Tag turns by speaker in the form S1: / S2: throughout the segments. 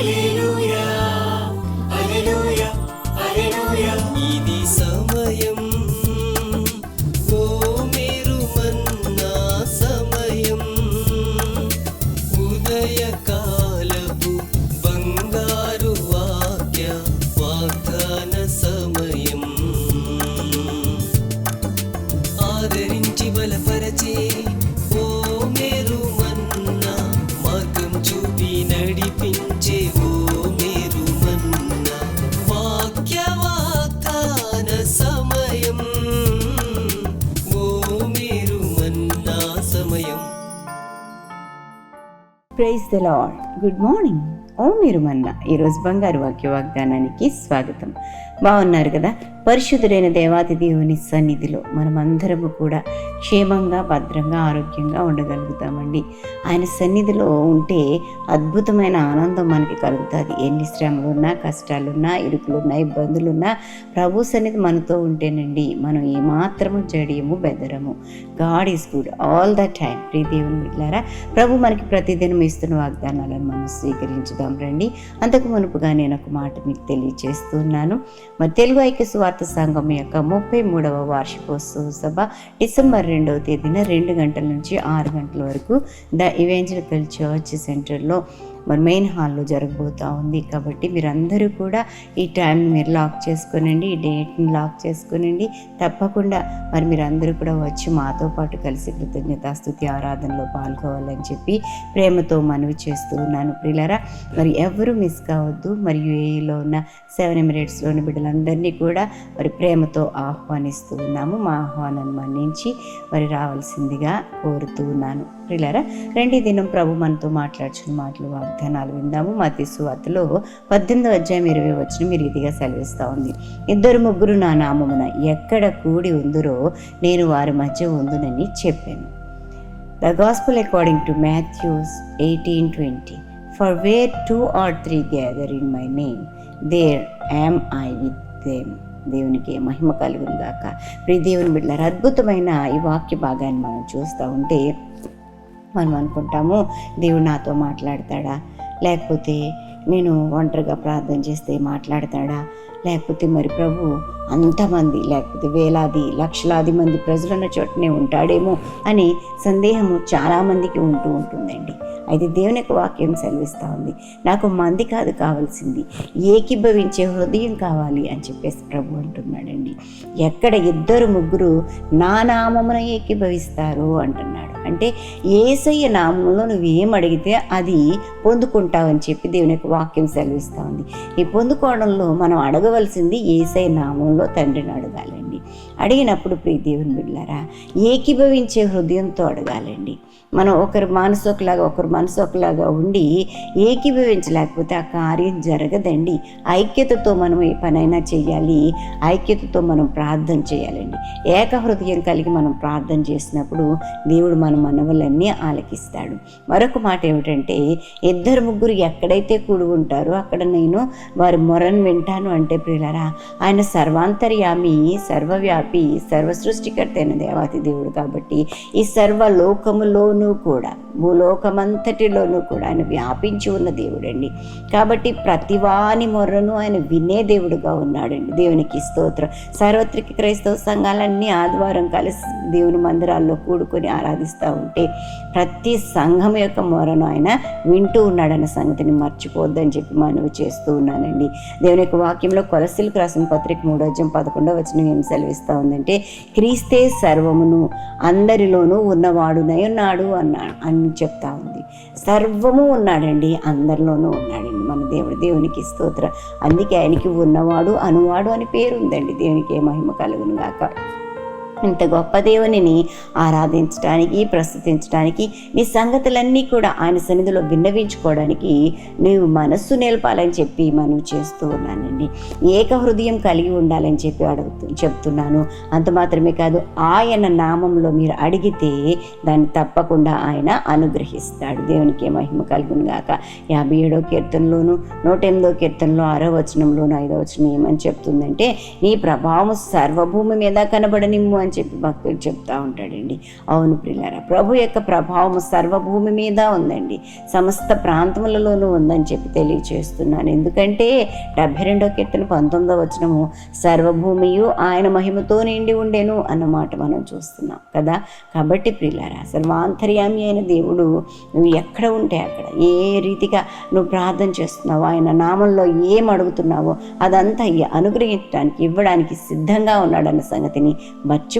S1: 一路。
S2: praise the Lord good morning. ఓ మీరు మన్న. ఈరోజు బంగారు వాక్య వాగ్దానానికి స్వాగతం. బాగున్నారు కదా? పరిశుద్ధుడైన దేవాతి దేవుని సన్నిధిలో మనమందరము కూడా క్షేమంగా భద్రంగా ఆరోగ్యంగా ఉండగలుగుతామండి. ఆయన సన్నిధిలో ఉంటే అద్భుతమైన ఆనందం మనకి కలుగుతుంది. ఎన్ని శ్రమలున్నా కష్టాలున్నా ఇరుకులున్నా ఇబ్బందులున్నా ప్రభు సన్నిధి మనతో ఉంటేనండి మనం ఏమాత్రము జడియము బెదరము. God is good all the time pre దేవుని బిడ్డారా ప్రభు మనకి ప్రతిదినం ఇస్తున్న వాగ్దానాలను మనం స్వీకరించుదాం రండి. అంతకు మునుపుగా నేను ఒక మాట మీకు తెలియజేస్తున్నాను మరి తెలుగు ఐక్య స్వార్థ సంఘం యొక్క ముప్పై మూడవ వార్షికోత్సవ సభ డిసెంబర్ రెండవ తేదీన రెండు గంటల నుంచి ఆరు గంటల వరకు ద ఇవెంజలికల్ చర్చ్ సెంటర్లో మరి మెయిన్ హాల్లో జరగబోతూ ఉంది కాబట్టి మీరందరూ కూడా ఈ టైంని మీరు లాక్ చేసుకోనండి ఈ డేట్ని లాక్ చేసుకోనండి. తప్పకుండా మరి మీరందరూ కూడా వచ్చి మాతో పాటు కలిసి కృతజ్ఞతాస్తుతి ఆరాధనలో పాల్గొవాలని చెప్పి ప్రేమతో మనవి చేస్తూ ఉన్నాను ప్రియులారా. మరి ఎవరు మిస్ కావద్దు మరియు యూఏఈలో ఉన్న సెవెన్ ఎమిరేట్స్లోని బిడ్డలందరినీ కూడా మరి ప్రేమతో ఆహ్వానిస్తూ ఉన్నాము. మా ఆహ్వానాన్ని మన్నించి మరి రావాల్సిందిగా కోరుతూ ఉన్నాను. ప్రియులారా రెండి దినం ప్రభు మనతో మాట్లాడుచున్న మాటలు వాగ్దానాలు విందాము. మతి సువార్తలో పద్దెనిమిదో అధ్యాయం ఇరవై వచ్చిన మీరు ఇదిగా సెలవిస్తూ ఉంది. ఇద్దరు ముగ్గురు నా నామమున ఎక్కడ కూడి ఉందరో నేను వారి మధ్య ఉందునని చెప్పాను. The gospel according to Matthews eighteen twenty for where two or three gather in my name there am I with them దేవునికి మహిమ కలుగును గాక. ప్రీ దేవుని బిడ్డలారు అద్భుతమైన ఈ వాక్య భాగాన్ని మనం చూస్తూ ఉంటే మనం అనుకుంటాము దేవుడు నాతో మాట్లాడతాడా? లేకపోతే నేను ఒంటరిగా ప్రార్థన చేస్తే మాట్లాడతాడా? లేకపోతే మరి ప్రభు అంతమంది లేకపోతే వేలాది లక్షలాది మంది ప్రజలున్న చోటనే ఉంటాడేమో అని సందేహము చాలామందికి ఉంటూ ఉంటుందండి. అయితే దేవుని యొక్క వాక్యం సెలవిస్తూ ఉంది. నాకు మంది కాదు కావాల్సింది ఏకీభవించే హృదయం కావాలి అని చెప్పేసి ప్రభు అంటున్నాడండి. ఎక్కడ ఇద్దరు ముగ్గురు నా నామమున ఏకీభవిస్తారు అంటున్నాడు. అంటే ఏసయ్య నామంలో నువ్వు ఏం అడిగితే అది పొందుకుంటావని చెప్పి దేవుని యొక్క వాక్యం సెలవిస్తూ ఉంది ఈ పొందుకోవడంలో మనం అడగవలసింది ఏసయ్య నామంలో తండ్రిని అడగాలండి. అడిగినప్పుడు ప్రియ దేవుని బిడ్డారా ఏకీభవించే హృదయంతో అడగాలండి. మనం ఒకరి మనసు ఒకలాగా ఒకరి మనసు ఒకలాగా ఉండి ఏకీభవించలేకపోతే ఆ కార్యం జరగదండి. ఐక్యతతో మనం ఏ పనైనా చేయాలి ఐక్యతతో మనం ప్రార్థన చేయాలండి. ఏక హృదయం కలిగి మనం ప్రార్థన చేసినప్పుడు దేవుడు మన మనవలన్నీ ఆలకిస్తాడు. మరొక మాట ఏమిటంటే ఇద్దరు ముగ్గురు ఎక్కడైతే కూడి ఉంటారో అక్కడ నేను వారి మొరను వింటాను అంటే ప్రియులరా ఆయన సర్వాంతర్యామి సర్వవ్యాపి సర్వ సృష్టికర్త అయిన దేవాతి దేవుడు కాబట్టి ఈ సర్వలోకములోనూ కూడా భూలోకమంతటిలోనూ కూడా ఆయన వ్యాపించి ఉన్న దేవుడండి. కాబట్టి ప్రతివాని మొర్రను ఆయన వినే దేవుడుగా ఉన్నాడండి. దేవునికి స్తోత్రం. సార్వత్రిక క్రైస్తవ సంఘాలన్నీ ఆదివారం కలిసి దేవుని మందిరాల్లో కూడుకొని ఆరాధిస్తూ ఉంటే ప్రతి సంఘం యొక్క మొరను ఆయన వింటూ ఉన్నాడన్న సంగతిని మర్చిపోద్దని చెప్పి మనవి చేస్తూ ఉన్నానండి. దేవుని యొక్క వాక్యంలో కొలసిలకు రాసిన పత్రిక మూడో అధ్యాయం వచ్చిన ఏం సెలవిస్తూ ఉందంటే క్రీస్తే సర్వమును అందరిలోనూ ఉన్నవాడునై ఉన్నాడు. అన్నాడు అని చెప్తా ఉంది. సర్వము ఉన్నాడండి అందరిలోనూ ఉన్నాడండి. మన దేవుడు దేవునికి స్తోత్ర. అందుకే ఆయనకి ఉన్నవాడు అనువాడు అని పేరు ఉందండి. దేవునికి ఏ మహిమ కలుగును గాక. ఇంత గొప్ప దేవునిని ఆరాధించడానికి ప్రస్తుతించడానికి నీ సంగతులన్నీ కూడా ఆయన సన్నిధిలో విన్నవించుకోవడానికి నీవు మనస్సు నిలపాలని చెప్పి మనం చేస్తూ ఉన్నానండి. ఏక హృదయం కలిగి ఉండాలని చెప్పి అడుగుతూ చెప్తున్నాను. అంత మాత్రమే కాదు ఆయన నామంలో మీరు అడిగితే దాన్ని తప్పకుండా ఆయన అనుగ్రహిస్తాడు. దేవునికి మహిమ కలుగును గాక. యాభై ఏడో కీర్తనలోను నూట ఎనిమిదో కీర్తనలో ఆరో వచనంలోను ఐదో వచనం ఏమని చెప్తుందంటే నీ ప్రభావం సర్వభూమి మీద కనబడనిమ్ము అని అని చెప్పి భక్తుడు చెప్తా ఉంటాడండి. అవును ప్రిలారా ప్రభు యొక్క ప్రభావం సర్వభూమి మీద ఉందండి. సమస్త ప్రాంతములలోనూ ఉందని చెప్పి తెలియచేస్తున్నాను. ఎందుకంటే డెబ్బై రెండో కీర్తన పంతొమ్మిదో వచనము సర్వభూమియు ఆయన మహిమతో నిండి ఉండేను అన్నమాట మనం చూస్తున్నాం కదా. కాబట్టి ప్రియులారా సర్వాంతర్యామి అయిన దేవుడు నువ్వు ఎక్కడ ఉంటే అక్కడ ఏ రీతిగా నువ్వు ప్రార్థన చేస్తున్నావో ఆయన నామంలో ఏం అడుగుతున్నావో అదంతా అనుగ్రహించడానికి ఇవ్వడానికి సిద్ధంగా ఉన్నాడన్న సంగతిని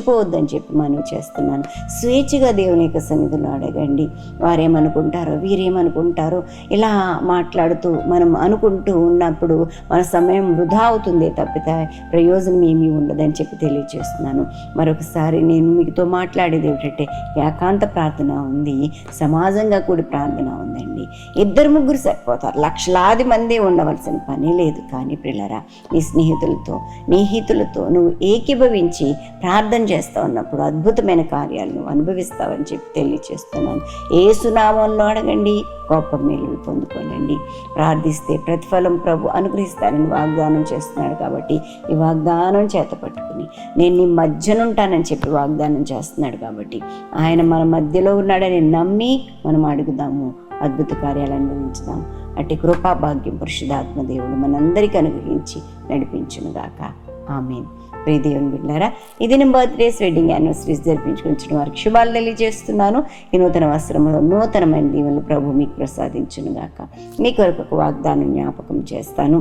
S2: మర్చిపోవద్దని చెప్పి మనం చేస్తున్నాను. స్వేచ్ఛగా దేవుని యొక్క సన్నిధిలో అడగండి. వారేమనుకుంటారో వీరేమనుకుంటారో ఇలా మాట్లాడుతూ మనం అనుకుంటూ ఉన్నప్పుడు మన సమయం వృధా అవుతుంది తప్పితే ప్రయోజనం ఏమీ ఉండదని చెప్పి తెలియజేస్తున్నాను మరొకసారి నేను మీతో మాట్లాడేది ఏమిటంటే ఏకాంత ప్రార్థన ఉంది సమాజంగా కూడి ప్రార్థన ఉందండి. ఇద్దరు ముగ్గురు సరిపోతారు. లక్షలాది మంది ఉండవలసిన పని లేదు. కానీ పిల్లరా నీ స్నేహితులతో నీ హితులతో నువ్వు ఏకీభవించి ప్రార్థన చేస్తూ ఉన్నప్పుడు అద్భుతమైన కార్యాలు నువ్వు అనుభవిస్తావని చెప్పి తెలియచేస్తున్నాను. ఏ సునామంలో అడగండి గొప్ప మేలు పొందుకోనండి. ప్రార్థిస్తే ప్రతిఫలం ప్రభు అనుగ్రహిస్తానని వాగ్దానం చేస్తున్నాడు కాబట్టి ఈ వాగ్దానం చేత పట్టుకుని నేను నీ మధ్యనుంటానని చెప్పి వాగ్దానం చేస్తున్నాడు కాబట్టి ఆయన మన మధ్యలో ఉన్నాడని నమ్మి మనం అడుగుదాము అద్భుత కార్యాలు అనుభవించుదాం అట్టి కృపా భాగ్యం పరిశుధాత్మ దేవుడు మనందరికీ అనుగ్రహించి నడిపించునుగాక. ఆమెన్. ప్రీ దేవుని బిడ్డారా ఇది నేను బర్త్డేస్ వెడ్డింగ్ యానివర్సరీస్ జరిపించుకుంటున్న వారికి శుభాలు తెలియజేస్తున్నాను. ఈ నూతన వస్త్రంలో నూతనమైన దీవెనలు ప్రభు మీకు ప్రసాదించునుగాక మీ కొరకు ఒక వాగ్దానం జ్ఞాపకం చేస్తాను.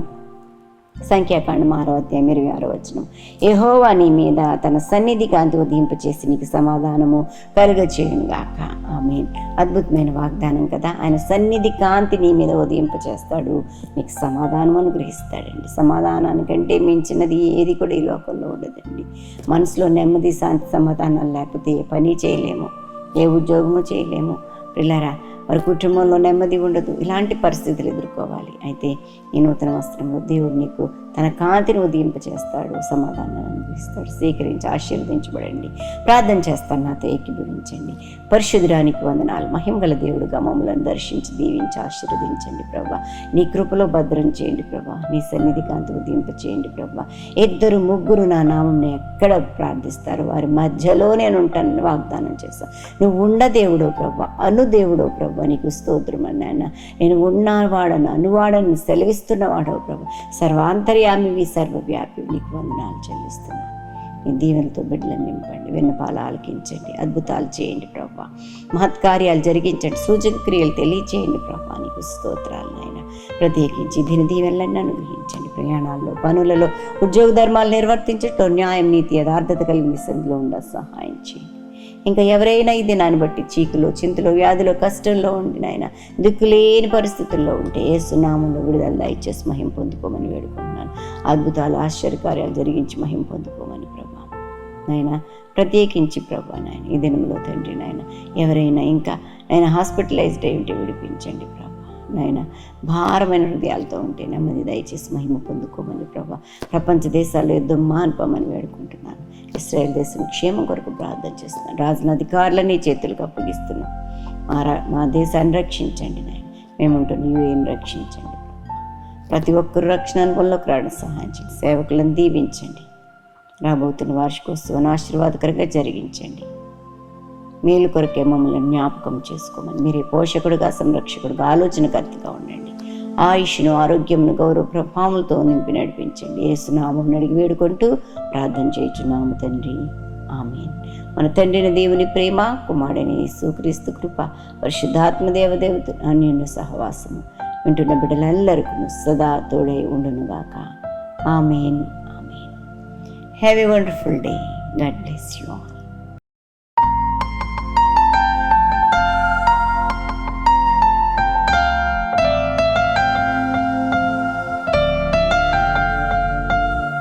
S2: సంఖ్యాకాండం ఆరో అధ్యాయం ఇరవై ఆరో వచనం. యహోవా నీ మీద తన సన్నిధి కాంతి ఉదయింపచేసి నీకు సమాధానము కలుగచేయునుగాక ఆమె అద్భుతమైన వాగ్దానం కదా. ఆయన సన్నిధి కాంతి నీ మీద ఉదయింపచేస్తాడు నీకు సమాధానం అనుగ్రహిస్తాడండి. సమాధానానికంటే మించినది ఏది కూడా ఈ లోకంలో ఉండదండి. మనసులో నెమ్మది శాంతి సమాధానం లేకపోతే ఏ పని చేయలేము. ఏ ఉద్యోగము చేయలేము. పిల్లరా వారి కుటుంబంలో నెమ్మది ఉండదు. ఇలాంటి పరిస్థితులు ఎదుర్కోవాలి. అయితే ఈ నూతన వస్త్రంలో దేవుడు నీకు తన కాంతిని ఉదయింపచేస్తాడు సమాధానాన్ని అనుభవిస్తాడు స్వీకరించి ఆశీర్వదించబడండి. ప్రార్థన చేస్తాను నాతో ఏకీభవించండి. పరిశుద్ధురానికి వందనాలు. మహిమగల దేవుడుగా గమములను దర్శించి దీవించి ఆశీర్వదించండి ప్రభా. నీ కృపలో భద్రం చేయండి ప్రభా. నీ సన్నిధి కాంతి ఉదయింపచేయండి ప్రభా. ఇద్దరు ముగ్గురు నా నామం ఎక్కడ ప్రార్థిస్తారు? వారి మధ్యలో నేను ఉంటానని వాగ్దానం చేస్తాను నువ్వు ఉండ దేవుడో ప్రభా. అను దేవుడో ప్రభా. నీకు స్తోత్రం అన్నాయన నేను ఉన్నవాడను అనువాడను సెలవిస్తున్నవాడో ప్రభా. సర్వాంతర్యామివి సర్వవ్యాపి నీకు వందనాలు చెల్లిస్తున్నాను. నీ దీవెనతో బిడ్డలను నింపండి విన్నపాలు ఆలకించండి అద్భుతాలు చేయండి ప్రభా. మహత్కార్యాలు జరిగించండి సూచక క్రియలు తెలియచేయండి ప్రభా. నీకు స్తోత్రాలు నాయన. ప్రత్యేకించి దీని దీవెనలన్నీ అనుగ్రహించండి. ప్రయాణాల్లో పనులలో ఉద్యోగ ధర్మాలు నిర్వర్తించటం న్యాయం నీతి యథార్థత కలిగిన సంధిలో ఉండ సహాయం చేయండి. ఇంకా ఎవరైనా ఇది దినాన్ని బట్టి చీకులో చింతలో వ్యాధిలో కష్టంలో ఉండి నాయన దిక్కులేని పరిస్థితుల్లో ఉంటే ఏసునామంలో విడుదల దయచేసి మహిం పొందుకోమని వేడుకుంటున్నాను. అద్భుతాలు ఆశ్చర్యకార్యాలు జరిగించి మహిం పొందుకోమని ప్రభా. నాయన ప్రత్యేకించి ప్రభా నాయన ఈ దినంలో తండ్రి నాయన ఎవరైనా ఇంకా నేను హాస్పిటలైజ్డ్ అయి ఉంటే విడిపించండి ప్రభా. నాయన భారమైన హృదయాలతో ఉంటే నెమ్మది దయచేసి మహిమ పొందుకోమని ప్రభా. ప్రపంచ దేశాల్లో యుద్ధం మాన్పమని వేడుకుంటున్నాను. ఇస్రాయేల్ దేశం క్షేమం కొరకు ప్రార్థన చేస్తున్నాను. రాజుల అధికారులని చేతులకు అప్పగిస్తున్నాను. మా రా- మా దేశాన్ని రక్షించండి నాయన. మేముంటున్న యూఏని రక్షించండి ప్రతి ఒక్కరు రక్షణ అనుభవంలోకి రావడం సహాయం చేయండి. సేవకులను దీవించండి. రాబోతున్న వార్షికోత్సవాన్ని ఆశీర్వాదకరంగా జరిగించండి. మేలు కొరకే మమ్మల్ని జ్ఞాపకం చేసుకోమని. మీరే పోషకుడుగా సంరక్షకుడుగా ఆలోచనకర్తగా ఉండండి. ఆయుష్ను ఆరోగ్యంను గౌరవ ప్రభావంతో నింపి నడిపించండి. ఏసునామం అడిగి వేడుకుంటూ ప్రార్థన చేయుచున్నాము తండ్రి. ఆమెన్. మన తండ్రిని దేవుని ప్రేమ కుమారుడని యేసుక్రీస్తు కృప పరిశుద్ధాత్మ దేవదేవత అన్యున్న సహవాసము వింటున్న బిడ్డలందరికీ సదా తోడై ఉండునుగాక. Amen. Amen. Have a wonderful day God bless you all